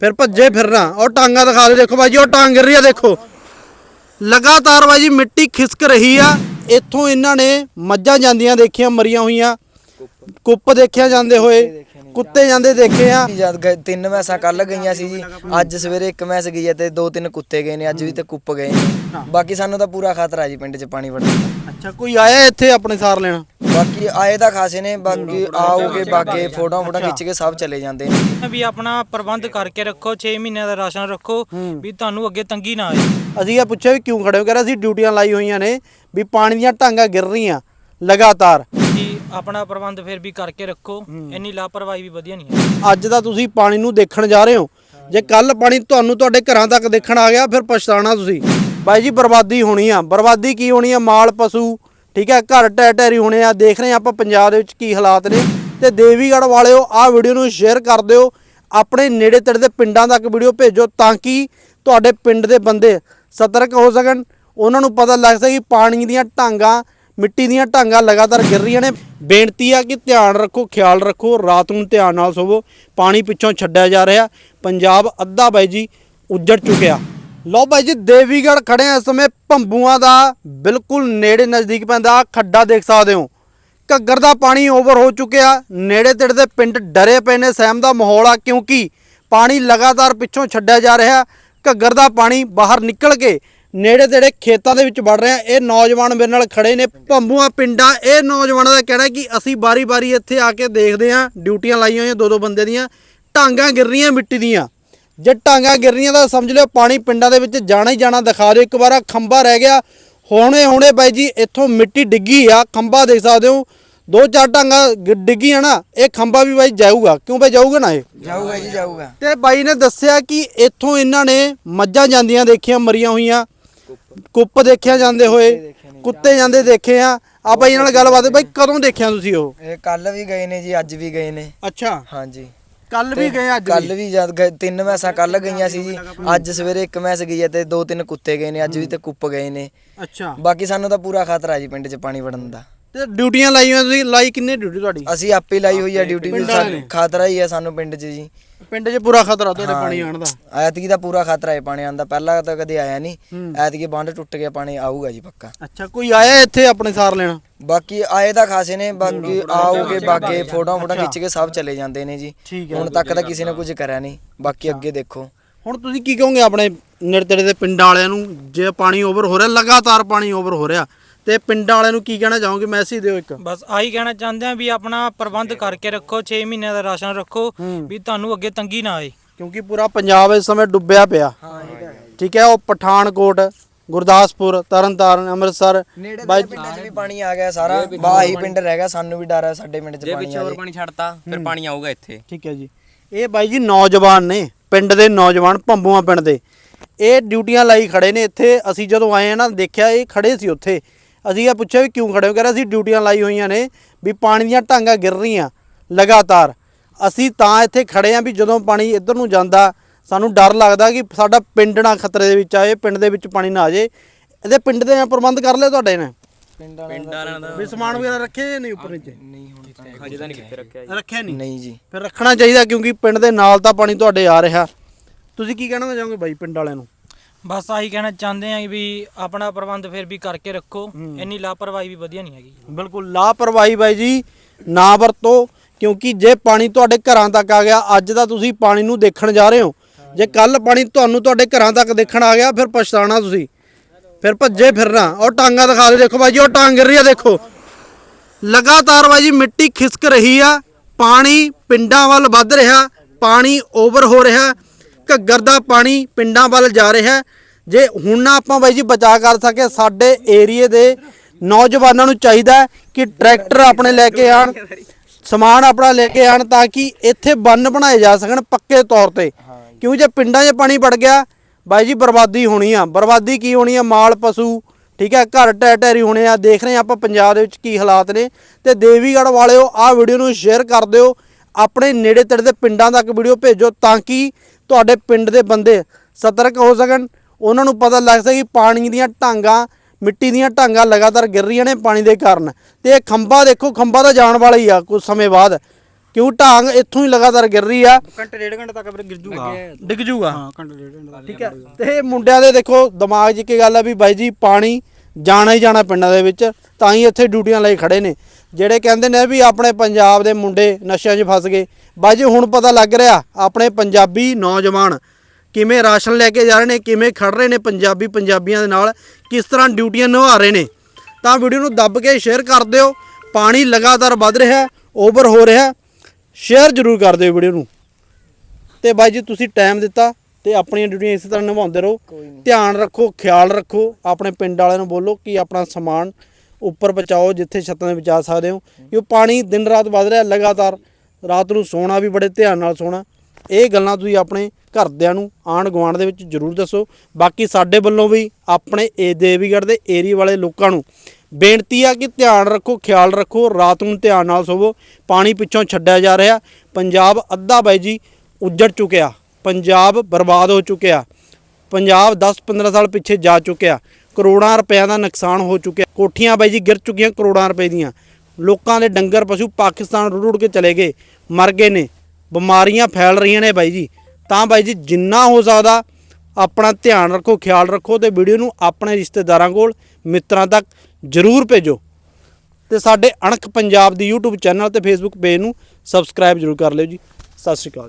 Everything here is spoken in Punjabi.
ਫਿਰ ਭੱਜੇ ਫਿਰਨਾ। ਉਹ ਟਾਂਗਾ ਦਿਖਾ ਦੇ ਦੇਖੋ ਬਾਈ ਜੀ, ਉਹ ਟਾਂਗ ਗਿਰ ਰਹੀ ਆ, ਦੇਖੋ। ਲਗਾਤਾਰ ਬਾਈ ਜੀ, ਮਿੱਟੀ ਖਿਸਕ ਰਹੀ ਆ। ਇੱਥੋਂ ਇਹਨਾਂ ਨੇ ਮੱਝਾਂ ਜਾਂਦੀਆਂ ਦੇਖੀਆਂ, ਮਰੀਆਂ ਹੋਈਆਂ। ਕੁੱਪ ਦੇਖਿਆ ਜਾਂਦੇ ਹੋਏ ਕੁੱਤੇ ਜਾਂਦੇ ਦੇਖੇ ਆ। ਜਦ ਗਏ- ਤਿੰਨ ਮੈਸਾਂ ਕੱਲ ਗਈਆਂ ਸੀ ਜੀ ਅੱਜ ਸਵੇਰੇ ਇੱਕ ਮੈਸ ਗਈ ਹੈ ਤੇ ਦੋ ਤਿੰਨ ਕੁੱਤੇ ਗਏ ਨੇ ਅੱਜ ਵੀ ਤੇ ਕੁੱਪ ਗਏ ਨੇ। ਬਾਕੀ ਸਾਨੂੰ ਤਾਂ ਪੂਰਾ ਖਤਰਾ ਜੀ ਪਿੰਡ 'ਚ ਪਾਣੀ ਵੜਨ ਦਾ। ਅੱਛਾ ਕੋਈ ਆਇਆ ਇੱਥੇ ਆਪਣੇ ਸਾਰ ਲੈਣਾ? ਬਾਕੀ ਆਏ ਤਾਂ ਖਾਸੇ ਨੇ ਬਾਕੀ ਆਓਗੇ ਬਾਗੇ ਫੋਟੋਆਂ ਫੋਟੋਆਂ ਖਿੱਚ ਕੇ ਸਭ ਚਲੇ ਜਾਂਦੇ ਨੇ। ਵੀ ਆਪਣਾ ਪ੍ਰਬੰਧ ਕਰਕੇ ਰੱਖੋ 6 ਮਹੀਨਿਆਂ ਦਾ ਰਾਸ਼ਨ ਰੱਖੋ ਵੀ ਤੁਹਾਨੂੰ ਅੱਗੇ ਤੰਗੀ ਨਾ ਆਏ। ਅਸੀਂ ਇਹ ਪੁੱਛਿਆ ਵੀ ਕਿਉਂ ਖੜੇ ਹੋ? ਕਹਿੰਦਾ ਅਸੀਂ ਡਿਊਟੀਆਂ ਲਾਈ ਹੋਈਆਂ ਨੇ ਵੀ ਪਾਣੀ ਦੀਆਂ ਢਾਂਗਾ ਗਿਰ ਰਹੀਆਂ ਲਗਾਤਾਰ। ਜੀ। ਆਪਣਾ ਪ੍ਰਬੰਧ ਫਿਰ ਵੀ ਕਰਕੇ ਰੱਖੋ ਇੰਨੀ ਲਾਪਰਵਾਹੀ ਵੀ ਵਧੀਆ ਨਹੀਂ ਹੈ। ਅੱਜ ਦਾ ਤੁਸੀਂ ਪਾਣੀ ਨੂੰ ਦੇਖਣ ਜਾ ਰਹੇ ਹੋ। ਜੇ ਕੱਲ ਪਾਣੀ ਤੁਹਾਨੂੰ ਤੁਹਾਡੇ ਘਰਾਂ ਤੱਕ ਦੇਖਣ ਆ ਗਿਆ ਫਿਰ ਪਛਤਾਣਾ ਤੁਸੀਂ। ਬਾਈ ਜੀ ਬਰਬਾਦੀ ਹੋਣੀ ਆ। ਬਰਬਾਦੀ ਕੀ ਹੋਣੀ ਆ? ਮਾਲ ਪਸ਼ੂ ਠੀਕ ਹੈ ਘਰ ਟੈ ਟੈਰੀ ਹੋਣੇ ਆ। ਦੇਖ ਰਹੇ ਆ ਆਪਾਂ ਪੰਜਾਬ ਦੇ ਵਿੱਚ ਕੀ ਹਾਲਾਤ ਨੇ। ਤੇ ਦੇਵੀਗੜ੍ਹ ਵਾਲਿਓ ਆਹ ਵੀਡੀਓ ਨੂੰ ਸ਼ੇਅਰ ਕਰ ਦਿਓ। ਆਪਣੇ ਨੇੜੇ ਤੇੜੇ ਦੇ ਪਿੰਡਾਂ ਤੱਕ ਵੀਡੀਓ ਭੇਜੋ ਤਾਂ ਕਿ ਤੁਹਾਡੇ ਪਿੰਡ ਦੇ ਬੰਦੇ ਸਤਰਕ ਹੋ ਸਕਣ। ਉਹਨਾਂ ਨੂੰ ਪਤਾ ਲੱਗ ਸਕੇ ਕਿ ਪਾਣੀ ਦੀਆਂ ਢਾਂਗਾਂ ਮਿੱਟੀ ਦੀਆਂ ਢਾਂਗਾਂ ਲਗਾਤਾਰ ਗਿਰ ਰਹੀਆਂ ਨੇ। ਬੇਨਤੀ ਆ ਕਿ ਧਿਆਨ ਰੱਖੋ, ਖਿਆਲ ਰੱਖੋ, ਰਾਤ ਨੂੰ ਧਿਆਨ ਨਾਲ ਸੋਵੋ। ਪਾਣੀ ਪਿੱਛੋਂ ਛੱਡਿਆ ਜਾ ਰਿਹਾ। ਪੰਜਾਬ ਅੱਧਾ ਬਾਈ ਜੀ ਉੱਜੜ ਚੁੱਕਿਆ। ਲਓ ਬਾਈ ਜੀ, ਦੇਵੀਗੜ੍ਹ ਖੜੇ ਆ ਇਸ ਸਮੇਂ। ਭੰਬੂਆਂ ਦਾ ਬਿਲਕੁਲ ਨੇੜੇ ਨਜ਼ਦੀਕ ਪੈਂਦਾ। ਖੱਡਾ ਦੇਖ ਸਕਦੇ ਹੋ। ਘੱਗਰ ਦਾ ਪਾਣੀ ਓਵਰ ਹੋ ਚੁੱਕਿਆ। ਨੇੜੇ ਤੇੜੇ ਦੇ ਪਿੰਡ ਡਰੇ ਪਏ ਨੇ। ਸਹਿਮ ਦਾ ਮਾਹੌਲ ਆ, ਕਿਉਂਕਿ ਪਾਣੀ ਲਗਾਤਾਰ ਪਿੱਛੋਂ ਛੱਡਿਆ ਜਾ ਰਿਹਾ। ਘੱਗਰ ਦਾ ਪਾਣੀ ਬਾਹਰ ਨਿਕਲ ਕੇ ਨੇੜੇ ਤੇੜੇ ਖੇਤਾਂ ਦੇ ਵਿੱਚ ਵੜ ਰਿਹਾ ਇਹ ਨੌਜਵਾਨ ਮੇਰੇ ਨਾਲ ਖੜੇ ਨੇ। ਭੰਬੂਆਂ ਪਿੰਡਾਂ ਇਹ ਨੌਜਵਾਨਾਂ ਦਾ ਕਹਿਣਾ ਕਿ ਅਸੀਂ ਬਾਰੀ-ਬਾਰੀ ਇੱਥੇ ਆ ਕੇ ਦੇਖਦੇ ਹਾਂ ਡਿਊਟੀਆਂ ਲਾਈਆਂ ਹੋਈਆਂ ਦੋ ਦੋ ਬੰਦੇ ਦੀਆਂ ਟਾਂਗਾਂ ਗਿਰ ਰਹੀਆਂ ਮਿੱਟੀ ਦੀਆਂ। ਜੇ ਟਾਂਗਾਂ ਗਿਰ ਰਹੀਆਂ ਤਾਂ ਸਮਝ ਲਿਓ ਪਾਣੀ ਪਿੰਡਾਂ ਦੇ ਵਿੱਚ ਜਾਣਾ ਹੀ ਜਾਣਾ ਦਿਖਾ ਦਿਓ ਇੱਕ ਵਾਰ ਖੰਭਾ ਰਹਿ ਗਿਆ। ਹੁਣੇ ਹੁਣੇ ਬਾਈ ਜੀ ਇੱਥੋਂ ਮਿੱਟੀ ਡਿੱਗੀ ਆ ਖੰਭਾ ਦੇਖ ਸਕਦੇ ਹੋ। ਦੋ ਚਾਰ ਟਾਂਗਾਂ ਗ- ਡਿੱਗੀਆਂ ਨਾ ਇਹ ਖੰਭਾ ਵੀ ਬਾਈ ਜਾਊਗਾ। ਕਿਉਂ ਬਾਈ ਜਾਊਗਾ ਨਾ ਇਹ? ਜਾਊਗਾ ਜੀ ਜਾਊਗਾ। ਤੇ ਬਾਈ ਨੇ ਦੱਸਿਆ ਕਿ ਇੱਥੋਂ ਇਹਨਾਂ ਨੇ ਮੱਝਾਂ ਜਾਂਦੀਆਂ ਦੇਖੀਆਂ ਮਰੀਆਂ ਹੋਈਆਂ। ਕੁੱਪ ਦੇਖਿਆ ਜਾਂਦੇ ਹੋਏ ਕੁੱਤੇ ਜਾਂਦੇ। ਦੇਖੇ ਆ। ਆ ਬਾਈ ਨਾਲ ਗੱਲਬਾਤ ਬਾਈ ਕਦੋਂ ਦੇਖਿਆ ਤੁਸੀਂ ਉਹ? ਇਹ ਕੱਲ ਵੀ ਗਏ ਨੇ ਜੀ ਅੱਜ ਵੀ ਗਏ ਨੇ। ਅੱਛਾ। ਹਾਂਜੀ। ਕੱਲ ਵੀ ਗਏ ਅੱਜ ਕੱਲ ਵੀ? ਜਦ ਗਏ- ਤਿੰਨ ਮੈਸਾਂ ਕੱਲ ਗਈਆਂ ਸੀ ਜੀ। ਅੱਜ ਸਵੇਰੇ ਇੱਕ ਮੈਸ ਗਈ ਹੈ ਤੇ ਦੋ ਤਿੰਨ ਕੁੱਤੇ ਗਏ ਨੇ ਅੱਜ ਵੀ ਤੇ ਕੁੱਪ ਗਏ ਨੇ। ਅੱਛਾ। ਬਾਕੀ ਸਾਨੂੰ ਤਾਂ ਪੂਰਾ ਖਤਰਾ ਜੀ ਪਿੰਡ 'ਚ ਪਾਣੀ ਵੜਨ ਦਾ। ਤੇ ਡਿਊਟੀਆਂ ਲਾਈਆਂ ਤੁਸੀਂ? ਲਾਈ ਕਿੰਨੇ ਡਿਊਟੀ ਤੁਹਾਡੀ? ਅਸੀਂ ਆਪੇ ਲਾਈ ਹੋਈ ਹੈ ਡਿਊਟੀ ਵੀ ਸਾਨੂੰ ਖਤਰਾ ਹੀ ਹੈ ਸਾਨੂੰ ਪਿੰਡ 'ਚ ਜੀ। ਪਿੰਡ 'ਚ ਪੂਰਾ ਖਤਰਾ ਤੁਹਾਡੇ ਪਾਣੀ ਆਉਣ ਦਾ। ਐਤਕੀ ਦਾ ਪੂਰਾ ਖਤਰਾ ਹੈ ਪਾਣੀ ਆਉਣ ਦਾ। ਪਹਿਲਾਂ ਤਾਂ ਕਦੇ ਆਇਆ ਨਹੀਂ। ਐਤਕੀ ਬੰਦ ਟੁੱਟ ਗਿਆ ਪਾਣੀ ਆਊਗਾ ਜੀ ਪੱਕਾ। ਅੱਛਾ ਕੋਈ ਆਇਆ ਇੱਥੇ ਆਪਣੇ ਸਾਰ ਲੈਣਾ? ਬਾਕੀ ਆਏ ਤਾਂ ਖਾਸੇ ਨੇ ਬਾਕੀ ਆਓਗੇ ਬਾਗੇ ਫੋਟੋਆਂ ਫੋਟੋਆਂ ਖਿੱਚ ਕੇ ਸਭ ਚਲੇ ਜਾਂਦੇ ਨੇ ਜੀ। ਹੁਣ ਤੱਕ ਤਾਂ ਕਿਸੇ ਨੇ ਕੁਝ ਕਰਿਆ ਨਹੀਂ। ਬਾਕੀ ਅੱਗੇ ਦੇਖੋ। ਹੁਣ ਤੁਸੀਂ ਕੀ ਕਹੋਗੇ ਆਪਣੇ ਨੇੜੇ ਦੇ ਪਿੰਡਾਂ ਵਾਲਿਆਂ ਨੂੰ? ਜੇ ਪਾਣੀ ਓਵਰ ਹੋ ਰਿਹਾ ਲਗਾਤਾਰ ਪਾਣੀ ਓਵਰ ਹੋ ਰਿਹਾ ਤੇ ਪਿੰਡਾਂ ਵਾਲਿਆਂ ਨੂੰ ਕੀ ਕਹਿਣਾ ਚਾਹੋਗੇ? ਮੈਸੇਜ ਦਿਓ ਇੱਕ। ਬਸ ਆਹੀ ਕਹਿਣਾ ਚਾਹੁੰਦੇ ਆ ਵੀ ਆਪਣਾ ਪ੍ਰਬੰਧ ਕਰਕੇ ਰੱਖੋ 6 ਮਹੀਨਿਆਂ ਦਾ ਰਾਸ਼ਨ ਰੱਖੋ ਵੀ ਤੁਹਾਨੂੰ ਅੱਗੇ ਤੰਗੀ ਨਾ ਆਏ। ਕਿਉਂਕਿ ਪੂਰਾ ਪੰਜਾਬ ਇਸ ਸਮੇਂ ਡੁੱਬਿਆ ਪਿਆ। ਠੀਕ ਹੈ ਉਹ ਪਠਾਨਕੋਟ ਗੁਰਦਾਸਪੁਰ ਤਰਨਤਾਰਨ ਅੰਮ੍ਰਿਤਸਰ ਦੇ ਪਿੰਡ 'ਚ ਵੀ ਪਾਣੀ ਆ ਗਿਆ ਸਾਰਾ। ਬਾਹੀ ਪਿੰਡ ਰਹਿ ਗਿਆ ਸਾਨੂੰ ਵੀ ਡਰ ਹੈ ਸਾਡੇ ਪਿੰਡ 'ਚ ਜੇ ਪਾਣੀ ਪਿੱਛੇ ਆ ਹੋਰ ਜਾਏ ਪਾਣੀ ਛੱਡਤਾ ਫਿਰ ਪਾਣੀ ਆਊਗਾ ਇੱਥੇ। ਠੀਕ ਹੈ ਜੀ। ਇਹ ਬਾਈ ਜੀ ਨੌਜਵਾਨ ਨੇ ਪਿੰਡ ਦੇ ਨੌਜਵਾਨ ਭੰਬੂਆਂ ਪਿੰਡ ਦੇ। ਇਹ ਡਿਊਟੀਆਂ ਲਾਈ ਖੜੇ ਨੇ ਇੱਥੇ। ਅਸੀਂ ਜਦੋਂ ਆਏ ਆ ਨਾ ਦੇਖਿਆ ਇਹ ਖੜੇ ਸੀ ਉੱਥੇ। ਅਸੀਂ ਇਹ ਪੁੱਛਿਆ ਵੀ ਕਿਉਂ ਖੜੇ ਹੋ? ਕਹਿੰਦਾ ਅਸੀਂ ਡਿਊਟੀਆਂ ਲਾਈ ਹੋਈਆਂ ਨੇ ਵੀ ਪਾਣੀ ਦੀਆਂ ਢਾਂਗਾਂ ਗਿਰ ਰਹੀਆਂ ਲਗਾਤਾਰ। ਅਸੀਂ ਤਾਂ ਇੱਥੇ ਖੜੇ ਆ ਵੀ ਜਦੋਂ ਪਾਣੀ ਇੱਧਰ ਨੂੰ ਜਾਂਦਾ ਸਾਨੂੰ ਡਰ ਲੱਗਦਾ ਕਿ ਸਾਡਾ ਪਿੰਡ ਨਾ ਖਤਰੇ ਦੇ ਵਿੱਚ ਆਏ ਪਿੰਡ ਦੇ ਵਿੱਚ ਪਾਣੀ ਨਾ ਆ ਜਾਏ। ਇਹਦੇ ਪਿੰਡ ਦੇ ਪ੍ਰਬੰਧ ਕਰ ਲਿਆ ਤੁਹਾਡੇ ਨੇ? ਪਿੰਡਾਂ ਪਿੰਡ ਵਾਲਿਆਂ ਦਾ ਵੀ ਸਮਾਨ ਵਗੈਰਾ ਰੱਖੇ ਜਾਂ ਨਹੀਂ ਉੱਪਰ ਨੀਚੇ? ਨਹੀਂ ਹੁਣ ਤਾਂ ਹਜੇ ਤਾਂ ਨਹੀਂ ਕਿੱਥੇ ਰੱਖਿਆ ਜੀ। ਰੱਖਿਆ ਨਹੀਂ? ਨਹੀਂ ਜੀ। ਫਿਰ ਰੱਖਣਾ ਚਾਹੀਦਾ ਕਿਉਂਕਿ ਪਿੰਡ ਦੇ ਨਾਲ ਤਾਂ ਪਾਣੀ ਤੁਹਾਡੇ ਆ ਰਿਹਾ। ਤੁਸੀਂ ਕੀ ਕਹਿਣਾ ਚਾਹੋਗੇ ਬਾਈ ਪਿੰਡ ਵਾਲਿਆਂ ਨੂੰ? ਬਸ ਆਹੀ ਕਹਿਣਾ ਚਾਹੁੰਦੇ ਆ ਵੀ ਆਪਣਾ ਪ੍ਰਬੰਧ ਫਿਰ ਵੀ ਕਰਕੇ ਰੱਖੋ। ਇੰਨੀ ਲਾਪਰਵਾਹੀ ਵੀ ਵਧੀਆ ਨਹੀਂ ਹੈਗੀ। ਬਿਲਕੁਲ ਲਾਪਰਵਾਹੀ ਬਾਈ ਜੀ ਨਾ ਵਰਤੋ ਕਿਉਂਕਿ ਜੇ ਪਾਣੀ ਤੁਹਾਡੇ ਘਰਾਂ ਤੱਕ ਆ ਗਿਆ ਅੱਜ ਦਾ ਤੁਸੀਂ ਪਾਣੀ ਨੂੰ ਦੇਖਣ ਜਾ ਰਹੇ ਹੋ। ਜੇ ਕੱਲ ਪਾਣੀ ਤੁਹਾਨੂੰ ਤੁਹਾਡੇ ਘਰਾਂ ਤੱਕ ਦੇਖਣ ਆ ਗਿਆ ਫਿਰ ਪਛਤਾਣਾ ਤੁਸੀਂ। ਫਿਰ ਭੱਜੇ ਫਿਰਨਾ। ਉਹ ਟਾਂਗਾ ਦਿਖਾ ਦੇ ਦੇਖੋ ਬਾਈ ਜੀ ਉਹ ਟਾਂਗ ਗਿਰ ਰਹੀ ਆ ਦੇਖੋ। ਲਗਾਤਾਰ ਬਾਈ ਜੀ ਮਿੱਟੀ ਖਿਸਕ ਰਹੀ ਆ। ਪਾਣੀ ਪਿੰਡਾਂ ਵੱਲ ਵੱਧ ਰਿਹਾ ਪਾਣੀ ਓਵਰ ਹੋ ਰਿਹਾ। ਘੱਗਰ ਦਾ ਪਾਣੀ ਪਿੰਡਾਂ ਵੱਲ ਜਾ ਰਿਹਾ। ਜੇ ਹੁਣ ਨਾ ਆਪਾਂ ਬਾਈ ਜੀ ਬਚਾ ਕਰ ਸਕੇ, ਸਾਡੇ ਏਰੀਏ ਦੇ ਨੌਜਵਾਨਾਂ ਨੂੰ ਚਾਹੀਦਾ ਕਿ ਟਰੈਕਟਰ ਆਪਣੇ ਲੈ ਕੇ ਆਣ, ਸਮਾਨ ਆਪਣਾ ਲੈ ਕੇ ਆਣ ਤਾਂ ਕਿ ਇੱਥੇ ਬੰਨ ਬਣਾਏ ਜਾ ਸਕਣ ਪੱਕੇ ਤੌਰ ਤੇ। ਕਿਉਂ ਜੇ ਪਿੰਡਾਂ 'ਚ ਪਾਣੀ ਵੜ ਗਿਆ, ਬਾਈ ਜੀ ਬਰਬਾਦੀ ਹੋਣੀ ਆ। ਬਰਬਾਦੀ ਕੀ ਹੋਣੀ ਆ? ਮਾਲ, ਪਸ਼ੂ, ਠੀਕ ਹੈ, ਘਰ ਟੈ ਟੈਰੀ ਹੋਣੇ ਆ। ਦੇਖ ਰਹੇ ਆ ਆਪਾਂ ਪੰਜਾਬ ਦੇ ਵਿੱਚ ਕੀ ਹਾਲਾਤ ਨੇ। ਤੇ ਦੇਵੀਗੜ੍ਹ ਵਾਲਿਓ, ਆਹ ਵੀਡੀਓ ਨੂੰ ਸ਼ੇਅਰ ਕਰ ਦਿਓ। ਆਪਣੇ ਨੇੜੇ ਤੇੜੇ ਦੇ ਪਿੰਡਾਂ ਤੱਕ ਵੀਡੀਓ ਭੇਜੋ ਤਾਂ ਕਿ ਤੁਹਾਡੇ ਪਿੰਡ ਦੇ ਬੰਦੇ ਸਤਰਕ ਹੋ ਸਕਣ। ਉਹਨਾਂ ਨੂੰ ਪਤਾ ਲੱਗ ਸਕੇ ਕਿ ਪਾਣੀ ਦੀਆਂ ਢਾਂਗਾਂ ਮਿੱਟੀ ਦੀਆਂ ਢਾਂਗਾਂ ਲਗਾਤਾਰ ਗਿਰ ਰਹੀਆਂ ਨੇ ਪਾਣੀ ਦੇ ਕਾਰਨ। ਤੇ ਇਹ ਖੰਭਾ ਦੇਖੋ ਖੰਭਾ ਤਾਂ ਜਾਣ ਵਾਲਾ ਹੀ ਆ ਕੁਝ ਸਮੇਂ ਬਾਅਦ। ਕਿਉਂ ਢਾਂਗ ਇੱਥੋਂ ਹੀ ਲਗਾਤਾਰ ਗਿਰ ਰਹੀ ਆ। ਘੰਟੇ ਡੇਢ ਘੰਟੇ ਤੱਕ ਵੀਰੇ ਗਿਰ ਜੂਗਾ। ਡਿੱਗ ਜੂਗਾ। ਹਾਂ ਘੰਟੇ ਡੇਢ ਘੰਟੇ ਠੀਕ ਹੈ ਤੇ ਇਹ ਮੁੰਡਿਆਂ ਦੇ ਦੇਖੋ ਦਿਮਾਗ 'ਚ ਇੱਕ ਗੱਲ ਆ ਵੀ ਬਾਈ ਜੀ ਪਾਣੀ ਜਾਣਾ ਹੀ ਜਾਣਾ ਪਿੰਡਾਂ ਦੇ ਵਿੱਚ ਤਾਂ ਹੀ ਇੱਥੇ ਡਿਊਟੀਆਂ ਲਈ ਖੜੇ ਨੇ। ਜਿਹੜੇ ਕਹਿੰਦੇ ਨੇ ਵੀ ਆਪਣੇ ਪੰਜਾਬ ਦੇ ਮੁੰਡੇ ਨਸ਼ਿਆਂ 'ਚ ਫਸ ਗਏ। ਬਾਈ ਜੀ ਹੁਣ ਪਤਾ ਲੱਗ ਰਿਹਾ ਆਪਣੇ ਪੰਜਾਬੀ ਨੌਜਵਾਨ ਕਿਵੇਂ ਰਾਸ਼ਨ ਲੈ ਕੇ ਜਾ ਰਹੇ ਨੇ ਕਿਵੇਂ ਖੜ ਰਹੇ ਨੇ ਪੰਜਾਬੀ ਪੰਜਾਬੀਆਂ ਦੇ ਨਾਲ ਕਿਸ ਤਰ੍ਹਾਂ ਡਿਊਟੀਆਂ ਨਿਭਾ ਰਹੇ ਨੇ। ਤਾਂ ਵੀਡੀਓ ਨੂੰ ਦੱਬ ਕੇ ਸ਼ੇਅਰ ਕਰ ਦਿਓ। ਪਾਣੀ ਲਗਾਤਾਰ ਵੱਧ ਰਿਹਾ ਓਵਰ ਹੋ ਰਿਹਾ ਸ਼ੇਅਰ ਜ਼ਰੂਰ ਕਰ ਦਿਓ ਵੀਡੀਓ ਨੂੰ। ਤੇ ਬਾਈ ਜੀ ਤੁਸੀਂ ਟਾਈਮ ਦਿੱਤਾ ਤੇ ਆਪਣੀਆਂ ਡਿਊਟੀਆਂ ਇਸੇ ਤਰ੍ਹਾਂ ਨਿਭਾਉਂਦੇ ਰਹੋ। ਧਿਆਨ ਰੱਖੋ ਖਿਆਲ ਰੱਖੋ। ਆਪਣੇ ਪਿੰਡ ਵਾਲਿਆਂ ਨੂੰ ਬੋਲੋ ਕਿ ਆਪਣਾ ਸਮਾਨ ਉੱਪਰ ਪਹੁੰਚਾਓ ਜਿੱਥੇ ਛੱਤਾਂ ਦੇ ਬਚਾ ਸਕਦੇ ਹੋ। ਕਿਉਂ? ਪਾਣੀ ਦਿਨ ਰਾਤ ਵੱਧ ਰਿਹਾ ਲਗਾਤਾਰ। ਰਾਤ ਨੂੰ ਸੌਣਾ ਵੀ ਬੜੇ ਧਿਆਨ ਨਾਲ ਸੌਣਾ। ਇਹ ਗੱਲਾਂ ਤੁਸੀਂ ਆਪਣੇ ਘਰਦਿਆਂ ਨੂੰ ਆਂਢ ਗੁਆਂਢ ਦੇ ਵਿੱਚ ਜ਼ਰੂਰ ਦੱਸੋ। ਬਾਕੀ ਸਾਡੇ ਵੱਲੋਂ ਵੀ ਆਪਣੇ ਇਹ ਦੇਵੀਗੜ੍ਹ ਦੇ ਏਰੀਆ ਵਾਲੇ ਲੋਕਾਂ ਨੂੰ ਬੇਨਤੀ ਆ ਕਿ ਧਿਆਨ ਰੱਖੋ, ਖਿਆਲ ਰੱਖੋ, ਰਾਤ ਨੂੰ ਧਿਆਨ ਨਾਲ ਸੋਵੋ। ਪਾਣੀ ਪਿੱਛੋਂ ਛੱਡਿਆ ਜਾ ਰਿਹਾ। ਪੰਜਾਬ ਅੱਧਾ ਬਾਈ ਜੀ ਉੱਜੜ ਚੁੱਕਿਆ। ਪੰਜਾਬ ਬਰਬਾਦ ਹੋ ਚੁੱਕਿਆ। ਪੰਜਾਬ 10-15 ਸਾਲ ਪਿੱਛੇ ਜਾ ਚੁੱਕਿਆ। ਕਰੋੜਾਂ ਰੁਪਇਆਂ ਦਾ ਨੁਕਸਾਨ ਹੋ ਚੁੱਕਿਆ। ਕੋਠੀਆਂ ਬਾਈ ਜੀ ਗਿਰ ਚੁੱਕੀਆਂ ਕਰੋੜਾਂ ਰੁਪਏ ਦੀਆਂ। ਲੋਕਾਂ ਦੇ ਡੰਗਰ ਪਸ਼ੂ ਪਾਕਿਸਤਾਨ ਰੁੜ ਰੁੜ ਕੇ ਚਲੇ ਗਏ। ਮਰ ਗਏ ਨੇ। ਬਿਮਾਰੀਆਂ ਫੈਲ ਰਹੀਆਂ ਨੇ ਬਾਈ ਜੀ। ਤਾਂ ਬਾਈ ਜੀ ਜਿੰਨਾ ਹੋ ਸਕਦਾ ਆਪਣਾ ਧਿਆਨ ਰੱਖੋ, ਖਿਆਲ ਰੱਖੋ ਤੇ ਵੀਡੀਓ ਨੂੰ ਆਪਣੇ ਰਿਸ਼ਤੇਦਾਰਾਂ ਕੋਲ, ਮਿੱਤਰਾਂ ਤੱਕ ਜ਼ਰੂਰ ਭੇਜੋ। ਤੇ ਸਾਡੇ ਅਣਖ ਪੰਜਾਬ ਦੀ YouTube ਚੈਨਲ ਤੇ Facebook ਪੇਜ ਨੂੰ ਸਬਸਕ੍ਰਾਈਬ ਜ਼ਰੂਰ ਕਰ ਲਿਓ ਜੀ। ਸਤਿ ਸ਼੍ਰੀ ਅਕਾਲ।